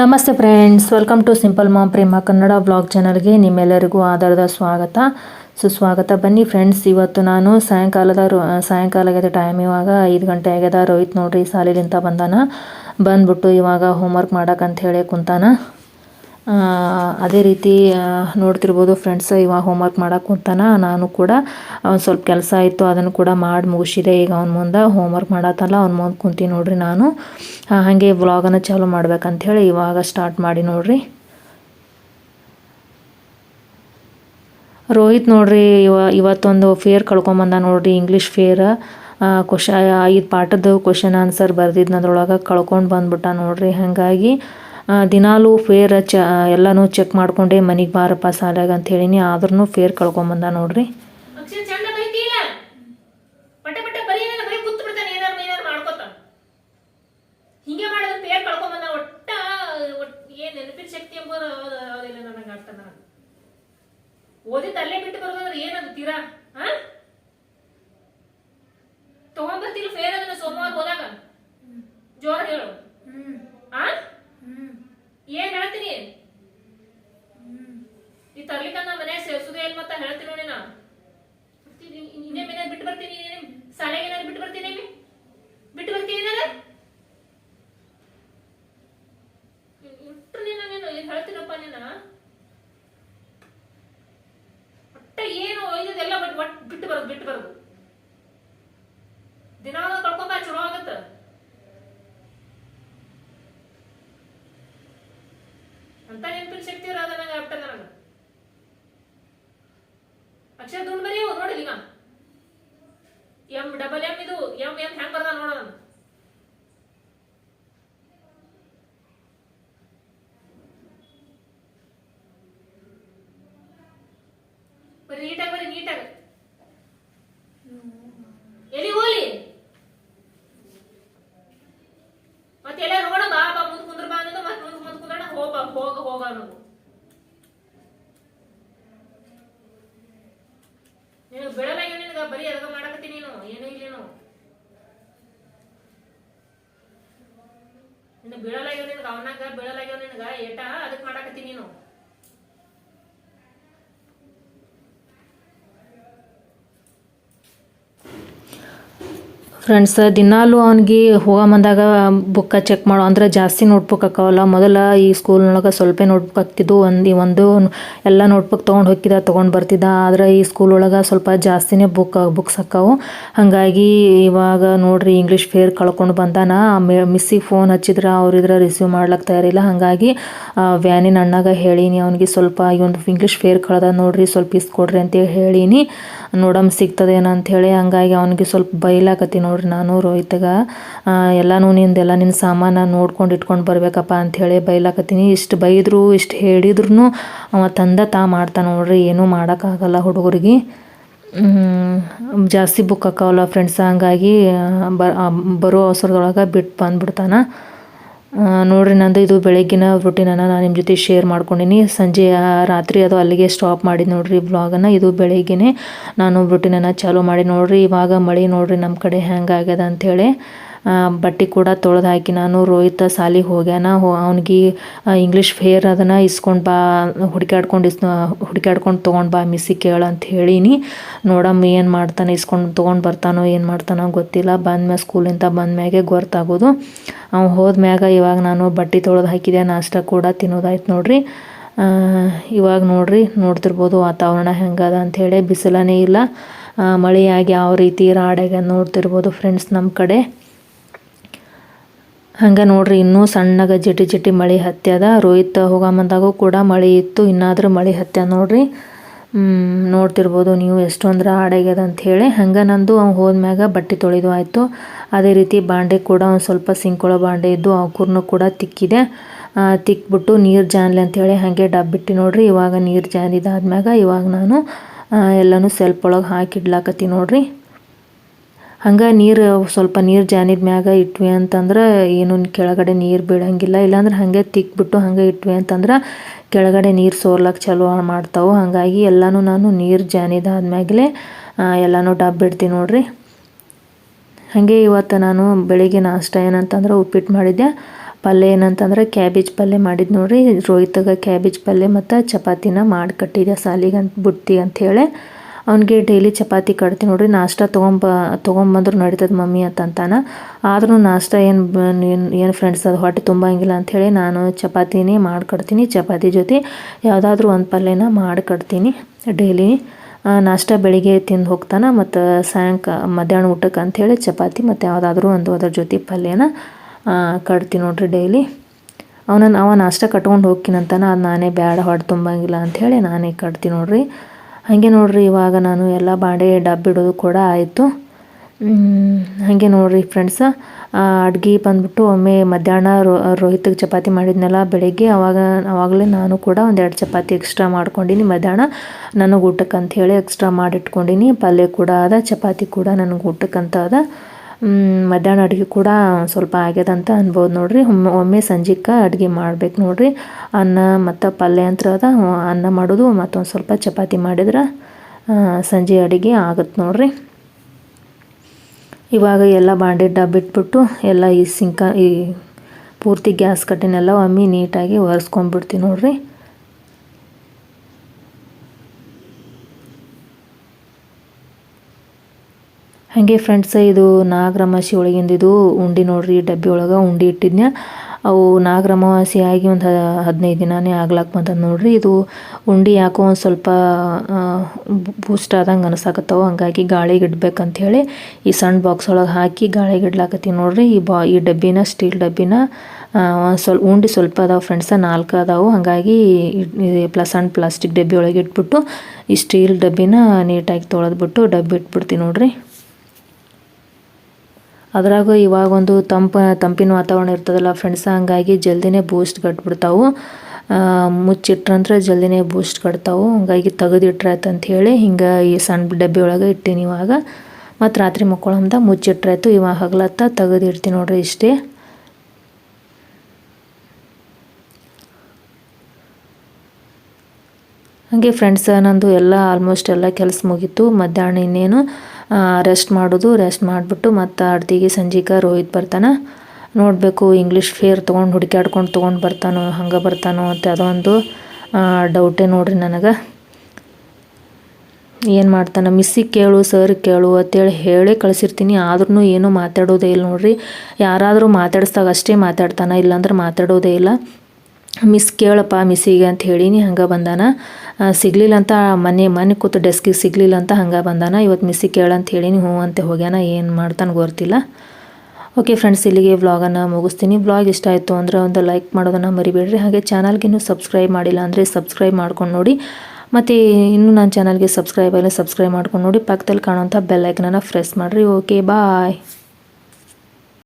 ನಮಸ್ತೆ friends, welcome to simple mom Prema Kannada blog ಚಾನಲ್ಗೆ ನಿಮ್ಮೆಲ್ಲರಿಗೂ ಆಧಾರದ ಸ್ವಾಗತ. ಸುಸ್ವಾಗತ. ಬನ್ನಿ ಫ್ರೆಂಡ್ಸ್, ಇವತ್ತು ನಾನು ಸಾಯಂಕಾಲದ ರೋ ಸಾಯಂಕಾಲ ಆಗ್ಯದ ಟೈಮ್ ಇವಾಗ ಐದು ಗಂಟೆ ಆಗ್ಯದ. ರೋಹಿತ್ ನೋಡ್ರಿ, ಸಾಲಿಲಿಂತ ಬಂದಾನ. ಬಂದ್ಬಿಟ್ಟು ಇವಾಗ ಹೋಮ್ವರ್ಕ್ ಹೇಳಿ ಕುಂತಾನ. ಅದೇ ರೀತಿ ನೋಡ್ತಿರ್ಬೋದು ಫ್ರೆಂಡ್ಸ್ ಇವಾಗ ಹೋಮ್ವರ್ಕ್ ಮಾಡಕ್ಕೆ ಕುಂತಾನ, ನಾನು ಕೂಡ ಒಂದು ಸ್ವಲ್ಪ ಕೆಲಸ ಇತ್ತು, ಅದನ್ನು ಕೂಡ ಮಾಡಿ ಮುಗಿಸಿದೆ, ಈಗ ಅವ್ನ ಮುಂದೆ ಹೋಮ್ವರ್ಕ್ ಮಾಡತ್ತಲ್ಲ, ಅವ್ನ ಮುಂದೆ ಕುಂತೀನಿ ನೋಡ್ರಿ ನಾನು. ಹಾಗೆ ವ್ಲಾಗನ್ನು ಚಾಲೂ ಮಾಡ್ಬೇಕಂಥೇಳಿ ಇವಾಗ ಸ್ಟಾರ್ಟ್ ಮಾಡಿ ನೋಡ್ರಿ. ರೋಹಿತ್ ನೋಡ್ರಿ, ಇವ, ಇವತ್ತೊಂದು ಫೇರ್ ಕಳ್ಕೊಂಬಂದ ನೋಡ್ರಿ ಇಂಗ್ಲೀಷ್ ಫೇರ್ ಕ್ವಶ ಐದು ಪಾಠದ ಕ್ವಶನ್ ಆನ್ಸರ್ ಬರ್ದಿದ್ನದ್ರೊಳಗೆ ಕಳ್ಕೊಂಡು ಬಂದ್ಬಿಟ್ಟ ನೋಡ್ರಿ, ಹಾಗಾಗಿ ದಿನಾಲೂ ಫೇರ್ ಚ ಎಲ್ಲನೂ ಚೆಕ್ ಮಾಡ್ಕೊಂಡೆ ಮನೆಗೆ ಬಾರಪ್ಪ ಸಾಲಾಗ ಅಂತ ಹೇಳಿನಿ. ಆದ್ರೂ ಫೇರ್ ಕಳ್ಕೊಂಬಂದ ನೋಡ್ರಿ. ಓದಿ ಅಲ್ಲೇ ಬಿಟ್ಟು ಬರೋದಂದ್ರೆ ಏನದು ತೀರಾ ಹಾ ತಗೊಂಡ್ಬರ್ತಿಲ್ಲ ಫೇರ್ ಅದನ್ನ ಸೋಮವಾರ ಹೋದಾಗ. ಜೋರ್ ಹೇಳು. ಆ? ಏನ್ ಹೇಳ್ತೀನಿ? ನಾ ಮನೆ ಸೇರ್ಸುದೇ ಇಲ್ಲ ಮತ್ತ ಹೇಳ್ತೀನಿ ನೋಡಿ ನಾ. ಇನ್ನೇ ಏನಾದ್ರು ಬಿಟ್ಟು ಬರ್ತೀನಿ ಸಾಲೆಗೆ ಶಾಲೆಗೆ ಏನಾದ್ರು ಬಿಟ್ಟು ಬರ್ತೀನಿ? ಬಿಟ್ಟು ಬರ್ತೀನಿ ಇಟ್ರು ನೀನು ನೀನು? ಏನ್ ಹೇಳ್ತೀನಪ್ಪ ನೀನ? ಒಟ್ಟ ಏನು ಇದೆಲ್ಲ ಬಿಟ್ಟು ಬಿಟ್ಟು ಬರೋದು ಬಿಟ್ಟು ಬರೋದು. ದಿನ ಕಳ್ಕೊಂಬ ಚಲೋ ಆಗತ್ತ ಅಂತ ನೆನಪಿನ ಶಕ್ತಿ ಇರೋದ ನಂಗೆ ಅರ್ಥ ನನಗೆ ಅಕ್ಷರ ದುಂಡ್ ಬರೀ ನೋಡಿ ಈಗ. ಎಂ ಡಬಲ್ ಎಂ ಇದು ಎಂ ಎಂ ಹೆಂಗ್ ಬರ್ದ ನೋಡೋಣ ಬರೀ ನೀಟಾಗಿ ಬರೀ ನೀಟಾಗಿ ಎಲ್ಲಿ ಹೋಲಿ ಮತ್ತೆ ಎಲ್ಲ ನೋಡ ಬಾ ಬಾ ಮುಂದ್ ಕುಂದ್ರ ಬಾ ಅನ್ನೋದು ಮತ್ತೆ ಮುಂದ್ ಮುಂದ್ ಕುಂದ್ರಣ ಹೋಗ ಹೋಗ ಹೋಗ ಅನ್ನೋದು ನೀನು ಬೆಳಲಾಗ ನಿನಗ, ಬರೀ ಅದಕ್ಕೆ ಮಾಡಕತ್ತಿ ನೀನು, ಏನೂ ಇಲ್ಲೇನು ನಿನ್ನ ಬೀಳಲಾಗ್ಯವ ನಿನಗ, ಅವನಾಗ ಬೀಳಲಾಗ್ಯಾವ ನಿನಗ, ಏಟ ಅದಕ್ಕೆ ಮಾಡಾಕತ್ತಿ ನೀನು. ಫ್ರೆಂಡ್ಸ್ ದಿನಾಲೂ ಅವ್ನಿಗೆ ಹೋಗೋ ಬಂದಾಗ ಬುಕ್ಕ ಚೆಕ್ ಮಾಡೋ. ಅಂದ್ರೆ ಜಾಸ್ತಿ ನೋಟ್ಬುಕ್ ಹಾಕವಲ್ಲ ಮೊದಲ ಈ ಸ್ಕೂಲ್ನೊಳಗೆ ಸ್ವಲ್ಪ ನೋಟ್ಬುಕ್ ಹಾಕ್ತಿದ್ದು ಒಂದು ಒಂದು ಎಲ್ಲ ನೋಟ್ಬುಕ್ ತೊಗೊಂಡು ಹೋಗಿದ್ದ ತೊಗೊಂಡು ಬರ್ತಿದ್ದ ಆದ್ರೆ ಈ ಸ್ಕೂಲ್ ಒಳಗೆ ಸ್ವಲ್ಪ ಜಾಸ್ತಿನೇ ಬುಕ್ ಬುಕ್ಸ್ ಹಾಕವು. ಹಾಗಾಗಿ ಇವಾಗ ನೋಡ್ರಿ ಇಂಗ್ಲೀಷ್ ಫೇರ್ ಕಳ್ಕೊಂಡು ಬಂದಾನ. ಮಿಸ್ಸಿಗೆ ಫೋನ್ ಹಚ್ಚಿದ್ರೆ ಅವ್ರಿದ್ರೆ ರಿಸೀವ್ ಮಾಡ್ಲಕ್ಕೆ ತಯಾರಿಲ್ಲ. ಹಾಗಾಗಿ ವ್ಯಾನಿನ ಅಣ್ಣಾಗ ಹೇಳೀನಿ ಅವ್ನಿಗೆ ಸ್ವಲ್ಪ ಈ ಒಂದು ಇಂಗ್ಲೀಷ್ ಫೇರ್ ಕಳ್ದ ನೋಡ್ರಿ, ಸ್ವಲ್ಪ ಇಸ್ಕೊಡ್ರಿ ಅಂತೇಳಿ ಹೇಳೀನಿ. ನೋಡಮ್ ಸಿಗ್ತದೇನೋ ಅಂಥೇಳಿ ಹಂಗಾಗಿ ಅವನಿಗೆ ಸ್ವಲ್ಪ ಬೈಲಾಕತ್ತಿ ನಾನು ರೋಹಿತ್ಗ ಎಲ್ಲನೂ ನಿಂದೆಲ್ಲ ನಿನ್ನ ಸಾಮಾನು ನೋಡ್ಕೊಂಡು ಇಟ್ಕೊಂಡು ಬರ್ಬೇಕಪ್ಪ ಅಂಥೇಳಿ ಬೈಲಾಕತ್ತೀನಿ. ಇಷ್ಟು ಬೈದ್ರು, ಇಷ್ಟು ಹೇಳಿದ್ರು ಅವ ತಂದ ತಾ ಮಾಡ್ತಾನೆ ನೋಡ್ರಿ, ಏನೂ ಮಾಡೋಕ್ಕಾಗಲ್ಲ ಹುಡುಗರಿಗೆ. ಜಾಸ್ತಿ ಬುಕ್ ಹಾಕವಲ್ಲ ಫ್ರೆಂಡ್ಸ್ ಹಂಗಾಗಿ ಬರೋ ಅವಸರದೊಳಗೆ ಬಿಟ್ಟು ಬಂದ್ಬಿಡ್ತಾನೆ. ನೋಡ್ರಿ ನಂದು ಇದು ಬೆಳಗ್ಗಿನ ರುಟೀನನ್ನು ನಾನು ನಿಮ್ಮ ಜೊತೆ ಶೇರ್ ಮಾಡ್ಕೊಂಡಿನಿ. ಸಂಜೆ ರಾತ್ರಿ ಅದು ಅಲ್ಲಿಗೆ ಸ್ಟಾಪ್ ಮಾಡಿ ನೋಡ್ರಿ ಬ್ಲಾಗನ್ನು ಇದು ಬೆಳಗ್ಗೆನೆ ನಾನು ರುಟೀನನ್ನು ಚಾಲೂ ಮಾಡಿ ನೋಡ್ರಿ. ಇವಾಗ ಮಳೆ ನೋಡ್ರಿ ನಮ್ಮ ಕಡೆ ಹೆಂಗಾಗ್ಯದ ಅಂಥೇಳಿ ಬಟ್ಟೆ ಕೂಡ ತೊಳೆದು ಹಾಕಿ ನಾನು ರೋಹಿತ ಸಾಲಿ ಹೋಗ್ಯಾನ. ಹೋ, ಅವ್ನಿಗೆ ಇಂಗ್ಲೀಷ್ ಫೇರ್ ಅದನ್ನು ಇಸ್ಕೊಂಡು ಬಾ, ಹುಡುಕ್ಯಾಡ್ಕೊಂಡು ಇಸ್ ಹುಡುಕ್ಯಾಡ್ಕೊಂಡು ತೊಗೊಂಡು ಬಾ, ಮಿಸ್ಸಿ ಕೇಳು ಅಂತ ಹೇಳೀನಿ. ನೋಡಮ್ಮ ಏನು ಮಾಡ್ತಾನೆ, ಇಸ್ಕೊಂಡು ತೊಗೊಂಡು ಬರ್ತಾನೋ, ಏನು ಮಾಡ್ತಾನೋ ಗೊತ್ತಿಲ್ಲ. ಬಂದ್ಮ್ಯಾಗ, ಸ್ಕೂಲಿಂದ ಬಂದ್ಮ್ಯಾಗೆ ಗೊತ್ತಾಗೋದು. ಅವ್ನು ಹೋದ್ಮ್ಯಾಗ ಇವಾಗ ನಾನು ಬಟ್ಟೆ ತೊಳೆದು ಹಾಕಿದೆ ನಾಷ್ಟ ಕೂಡ ತಿನ್ನೋದಾಯ್ತು ನೋಡ್ರಿ. ಇವಾಗ ನೋಡ್ರಿ, ನೋಡ್ತಿರ್ಬೋದು ವಾತಾವರಣ ಹೆಂಗದ ಅಂಥೇಳಿ ಬಿಸಿಲನೇ ಇಲ್ಲ. ಮಳೆಯಾಗಿ ಯಾವ ರೀತಿ ರಾಡ್ಯಾಗ ನೋಡ್ತಿರ್ಬೋದು ಫ್ರೆಂಡ್ಸ್ ನಮ್ಮ ಕಡೆ. ಹಂಗೆ ನೋಡ್ರಿ, ಇನ್ನೂ ಸಣ್ಣಗ ಜಿಟಿ ಜಿಟಿ ಮಳೆ ಹತ್ಯದ. ರೋಹಿತ್ ಹೋಗಮಂದಾಗೂ ಕೂಡ ಮಳೆ ಇತ್ತು, ಇನ್ನಾದರೂ ಮಳೆ ಹತ್ಯ ನೋಡ್ರಿ. ನೋಡ್ತಿರ್ಬೋದು ನೀವು ಎಷ್ಟೊಂದ್ರೆ ಆಡಾಗ್ಯದ ಅಂಥೇಳಿ ಹಂಗೆ ನಂದು ಅವ್ನು ಹೋದ್ಮ್ಯಾಗ ಬಟ್ಟೆ ತೊಳೆದು ಆಯಿತು. ಅದೇ ರೀತಿ ಬಾಂಡೆ ಕೂಡ ಒಂದು ಸ್ವಲ್ಪ ಸಿಂಕೊಳೋ ಬಾಂಡೆ ಇದ್ದು ಅವಕೂರ್ನು ಕೂಡ ತಿಕ್ಕಿದೆ. ತಿಕ್ಬಿಟ್ಟು ನೀರು ಜಾನ್ಲಿ ಅಂಥೇಳಿ ಹಾಗೆ ಡಬ್ಬಿಟ್ಟು ನೋಡ್ರಿ. ಇವಾಗ ನೀರು ಜಾನಿದಾದ್ಮ್ಯಾಗ ಇವಾಗ ನಾನು ಎಲ್ಲನೂ ಸೆಲ್ಪ್ ಒಳಗೆ ಹಾಕಿ ಇಡ್ಲಾಕತ್ತಿ ನೋಡ್ರಿ. ಹಂಗೆ ನೀರು ಸ್ವಲ್ಪ ನೀರು ಜಾನಿದ ಮ್ಯಾಗ ಇಟ್ವಿ ಅಂತಂದ್ರೆ ಏನು ಕೆಳಗಡೆ ನೀರು ಬೀಳಂಗಿಲ್ಲ, ಇಲ್ಲಾಂದ್ರೆ ಹಾಗೆ ತಿಕ್ಬಿಟ್ಟು ಹಂಗೆ ಇಟ್ವಿ ಅಂತಂದ್ರೆ ಕೆಳಗಡೆ ನೀರು ಸೋರ್ಲಕ್ಕೆ ಚಲೋ ಮಾಡ್ತಾವೆ. ಹಾಗಾಗಿ ಎಲ್ಲನೂ ನಾನು ನೀರು ಜಾನಿದಾದ್ಮ್ಯಾಗಲೇ ಎಲ್ಲನೂ ಡಬ್ಬಿಡ್ತೀನಿ ನೋಡ್ರಿ. ಹಾಗೆ ಇವತ್ತು ನಾನು ಬೆಳಿಗ್ಗೆ ನಾಷ್ಟ ಏನಂತಂದ್ರೆ ಉಪ್ಪಿಟ್ಟು ಮಾಡಿದ್ದೆ ಪಲ್ಯ ಏನಂತಂದ್ರೆ ಕ್ಯಾಬೇಜ್ ಪಲ್ಯ ಮಾಡಿದ್ದು ನೋಡ್ರಿ. ರೋಹಿತಗೆ ಕ್ಯಾಬೇಜ್ ಪಲ್ಯ ಮತ್ತು ಚಪಾತಿನ ಮಾಡಿ ಕಟ್ಟಿದ್ದೆ ಸಾಲಿಗೆ ಅಂತ ಬುಟ್ಟಿ ಅಂಥೇಳಿ ಅವ್ನಿಗೆ ಡೈಲಿ ಚಪಾತಿ ಕಟ್ತೀನಿ ನೋಡ್ರಿ, ನಾಷ್ಟ ತೊಗೊಂಬ, ತೊಗೊಂಬಂದ್ರು ನಡೀತದೆ ಮಮ್ಮಿ ಅಂತಂತಾನ ಆದ್ರೂ ನಾಷ್ಟ ಏನು ಏನು ಫ್ರೆಂಡ್ಸ್ ಅದು ಹೊಟ್ಟೆ ತುಂಬಂಗಿಲ್ಲ ಅಂಥೇಳಿ ನಾನು ಚಪಾತಿನೇ ಮಾಡಿ ಕಟ್ತೀನಿ ಚಪಾತಿ ಜೊತೆ ಯಾವುದಾದ್ರೂ ಒಂದು ಪಲ್ಯನ ಮಾಡಿ ಕಟ್ತೀನಿ ಡೈಲಿ ನಾಷ್ಟ ಬೆಳಿಗ್ಗೆ ತಿಂದು ಹೋಗ್ತಾನೆ ಮತ್ತು ಸಾಯಂಕ, ಮಧ್ಯಾಹ್ನ ಊಟಕ್ಕೆ ಅಂಥೇಳಿ ಚಪಾತಿ ಮತ್ತು ಯಾವುದಾದ್ರೂ ಒಂದು ಅದ್ರ ಜೊತೆ ಪಲ್ಯನ ಕಟ್ತೀನಿ ನೋಡ್ರಿ ಡೈಲಿ ಅವನನ್ನು ಅವ ನಾಷ್ಟ ಕಟ್ಕೊಂಡು ಹೋಗ್ತೀನಂತಾನೆ ಅದು ನಾನೇ ಬೇಡ ಹೊಟ್ಟೆ ತುಂಬಂಗಿಲ್ಲ ಅಂಥೇಳಿ ನಾನೇ ಕಟ್ತೀನಿ ನೋಡ್ರಿ. ಹಾಗೆ ನೋಡ್ರಿ ಇವಾಗ ನಾನು ಎಲ್ಲ ಬಾಂಡೆ ಡಬ್ಬಿಡೋದು ಕೂಡ ಆಯಿತು. ಹಾಗೆ ನೋಡ್ರಿ ಫ್ರೆಂಡ್ಸ್ ಅಡ್ಗೆ ಬಂದ್ಬಿಟ್ಟು ಒಮ್ಮೆ ಮಧ್ಯಾಹ್ನ ರೋ, ರೋಹಿತ್ಗೆ ಚಪಾತಿ ಮಾಡಿದ್ನಲ್ಲ ಬೆಳಗ್ಗೆ, ಅವಾಗ, ಅವಾಗಲೇ ನಾನು ಕೂಡ ಒಂದೆರಡು ಚಪಾತಿ ಎಕ್ಸ್ಟ್ರಾ ಮಾಡ್ಕೊಂಡಿನಿ. ಮಧ್ಯಾಹ್ನ ನನಗೆ ಊಟಕ್ಕೆ ಹೇಳಿ ಎಕ್ಸ್ಟ್ರಾ ಮಾಡಿಟ್ಕೊಂಡಿನಿ. ಪಲ್ಯ ಕೂಡ ಅದ ಚಪಾತಿ ಕೂಡ ನನಗೆ ಊಟಕ್ಕೆ ಅಂತ ಅದ ಮಧ್ಯಾಹ್ನ ಅಡುಗೆ ಕೂಡ ಸ್ವಲ್ಪ ಆಗ್ಯದ ಅಂತ ಅನ್ಬೋದು ನೋಡ್ರಿ. ಒಮ್ಮೆ ಸಂಜೆಗೆ ಅಡುಗೆ ಮಾಡ್ಬೇಕು ನೋಡ್ರಿ. ಅನ್ನ ಮತ್ತು ಪಲ್ಯ ಅಂತ ಅದ ಅನ್ನ ಮಾಡೋದು ಮತ್ತೊಂದು ಸ್ವಲ್ಪ ಚಪಾತಿ ಮಾಡಿದ್ರೆ ಸಂಜೆ ಅಡುಗೆ ಆಗುತ್ತೆ ನೋಡ್ರಿ. ಇವಾಗ ಎಲ್ಲ ಬಾಂಡೆ ಡಬ್ಬಿಟ್ಬಿಟ್ಟು ಎಲ್ಲ ಈ ಸಿಂಕ, ಈ ಪೂರ್ತಿ ಗ್ಯಾಸ್ ಕಟ್ಟಿನೆಲ್ಲ ಒಮ್ಮೆ ನೀಟಾಗಿ ಒರೆಸ್ಕೊಂಡ್ಬಿಡ್ತೀನಿ ನೋಡ್ರಿ. ಹಾಗೆ ಫ್ರೆಂಡ್ಸ್ ಇದು ನಾಗರಮಾಸಿ ಒಳಗಿಂದಿದು ಉಂಡಿ ನೋಡ್ರಿ ಡಬ್ಬಿ ಒಳಗೆ ಉಂಡಿ ಇಟ್ಟಿದ್ನ. ಅವು ನಾಗರಮಾಸಿ ಆಗಿ ಒಂದು ಹದಿನೈದು ದಿನನೇ ಆಗ್ಲಾಕ್ ಬಂದದ ನೋಡ್ರಿ. ಇದು ಉಂಡಿ ಯಾಕೋ ಒಂದು ಸ್ವಲ್ಪ ಬೂಸ್ಟ್ ಆದಂಗೆ ಅನಿಸಾಕತ್ತವು. ಹಂಗಾಗಿ ಗಾಳಿಗೆ ಇಡ್ಬೇಕಂತ ಹೇಳಿ ಈ ಸಣ್ಣ ಬಾಕ್ಸ್ ಒಳಗೆ ಹಾಕಿ ಗಾಳಿಗೆ ಇಡ್ಲಾಕತ್ತೀವಿ ನೋಡ್ರಿ. ಈ ಬಾ, ಈ ಡಬ್ಬಿನ ಸ್ಟೀಲ್ ಡಬ್ಬಿನ ಒಂದು ಸ್ವಲ್ಪ ಉಂಡಿ ಸ್ವಲ್ಪ ಅದಾವೆ ಫ್ರೆಂಡ್ಸ ನಾಲ್ಕು ಅದಾವು. ಹಾಗಾಗಿ ಪ್ಲಸ್ ಸಣ್ಣ ಪ್ಲಾಸ್ಟಿಕ್ ಡಬ್ಬಿ ಒಳಗೆ ಇಟ್ಬಿಟ್ಟು ಈ ಸ್ಟೀಲ್ ಡಬ್ಬಿನ ನೀಟಾಗಿ ತೊಳೆದ್ಬಿಟ್ಟು ಡಬ್ಬಿ ಇಟ್ಬಿಡ್ತೀನಿ ನೋಡ್ರಿ. ಅದ್ರಾಗ ಇವಾಗೊಂದು ತಂಪ, ತಂಪಿನ ವಾತಾವರಣ ಇರ್ತದಲ್ಲ ಫ್ರೆಂಡ್ಸ್ ಹಂಗಾಗಿ ಜಲ್ದಿನೇ ಬೂಸ್ಟ್ ಕಟ್ಬಿಡ್ತಾವು. ಮುಚ್ಚಿಟ್ರಂದ್ರೆ ಜಲ್ದಿನೇ ಬೂಸ್ಟ್ ಕಟ್ತಾವು. ಹಂಗಾಗಿ ತೆಗೆದಿಟ್ರಾಯ್ತು ಅಂತ ಹೇಳಿ ಹಿಂಗೆ ಈ ಸಣ್ಣ ಡಬ್ಬಿ ಒಳಗೆ ಇಟ್ಟೀನಿ ಇವಾಗ. ಮತ್ತು ರಾತ್ರಿ ಮುಚ್ಚಿಟ್ರಾಯ್ತು ಇವಾಗ ಹಗ್ಲತ್ತ ತೆಗೆದಿಡ್ತೀನಿ ನೋಡ್ರಿ ಇಷ್ಟೇ. ಹಾಗೆ ಫ್ರೆಂಡ್ಸ್ ನಂದು ಎಲ್ಲ ಆಲ್ಮೋಸ್ಟ್ ಎಲ್ಲ ಕೆಲಸ ಮುಗೀತು. ಮಧ್ಯಾಹ್ನ ಇನ್ನೇನು ರೆಸ್ಟ್ ಮಾಡೋದು ರೆಸ್ಟ್ ಮಾಡಿಬಿಟ್ಟು ಮತ್ತು ಅಡ್ತಿಗೆ ಸಂಜೆಗೆ ರೋಹಿತ್ ಬರ್ತಾನೆ. ನೋಡಬೇಕು ಇಂಗ್ಲೀಷ್ ಫೇರ್ ತೊಗೊಂಡು, ಹುಡುಕ್ಯಾಡ್ಕೊಂಡು ತೊಗೊಂಡು ಬರ್ತಾನೋ, ಹಂಗೆ ಬರ್ತಾನೋ ಅಂತ ಅದೊಂದು ಡೌಟೇ ನೋಡ್ರಿ ನನಗೆ. ಏನು ಮಾಡ್ತಾನೆ? ಮಿಸ್ಸಿಗೆ ಕೇಳು ಸರ್ ಕೇಳು ಅಂತೇಳಿ ಹೇಳಿ ಕಳಿಸಿರ್ತೀನಿ. ಆದ್ರೂ ಏನೂ ಮಾತಾಡೋದೇ ಇಲ್ಲ ನೋಡ್ರಿ. ಯಾರಾದರೂ ಮಾತಾಡಿಸ್ದಾಗ ಅಷ್ಟೇ ಮಾತಾಡ್ತಾನೆ, ಇಲ್ಲಾಂದ್ರೆ ಮಾತಾಡೋದೇ ಇಲ್ಲ. ಮಿಸ್ ಕೇಳಪ್ಪ ಮಿಸ್ಸಿಗೆ ಅಂತ ಹೇಳಿನಿ, ಹಂಗೆ ಬಂದಾನ. ಸಿಗಲಿಲ್ಲ ಅಂತ ಮನೆ ಮನೆ ಕೂತು ಡೆಸ್ಕಿಗೆ ಸಿಗಲಿಲ್ಲ ಅಂತ ಹಂಗೆ ಬಂದಾನ. ಇವತ್ತು ಮಿಸ್ಸಿಗೆ ಕೇಳಂತ ಹೇಳೀನಿ, ಹ್ಞೂ ಅಂತ ಹೋಗ್ಯಾನ, ಏನು ಮಾಡ್ತಾನೆ ಗೊತ್ತಿಲ್ಲ. ಓಕೆ ಫ್ರೆಂಡ್ಸ್ ಇಲ್ಲಿಗೆ ವ್ಲಾಗನ್ನು ಮುಗಿಸ್ತೀನಿ. ವ್ಲಾಗ್ ಇಷ್ಟ ಆಯಿತು ಅಂದರೆ ಒಂದು ಲೈಕ್ ಮಾಡೋದನ್ನು ಮರಿಬೇಡ್ರಿ. ಹಾಗೆ ಚಾನಲ್ಗೆ ಇನ್ನೂ ಸಬ್ಸ್ಕ್ರೈಬ್ ಮಾಡಿಲ್ಲ ಅಂದರೆ ಸಬ್ಸ್ಕ್ರೈಬ್ ಮಾಡ್ಕೊಂಡು ನೋಡಿ. ಮತ್ತು ಇನ್ನೂ ನನ್ನ ಚಾನಲ್ಗೆ ಸಬ್ಸ್ಕ್ರೈಬ್ ಆಗಿಲ್ಲ ಸಬ್ಸ್ಕ್ರೈಬ್ ಮಾಡ್ಕೊಂಡು ನೋಡಿ. ಪಕ್ಕದಲ್ಲಿ ಕಾಣುವಂಥ ಬೆಲ್ಲೈಕನನ್ನು ಪ್ರೆಸ್ ಮಾಡಿರಿ. Okay bye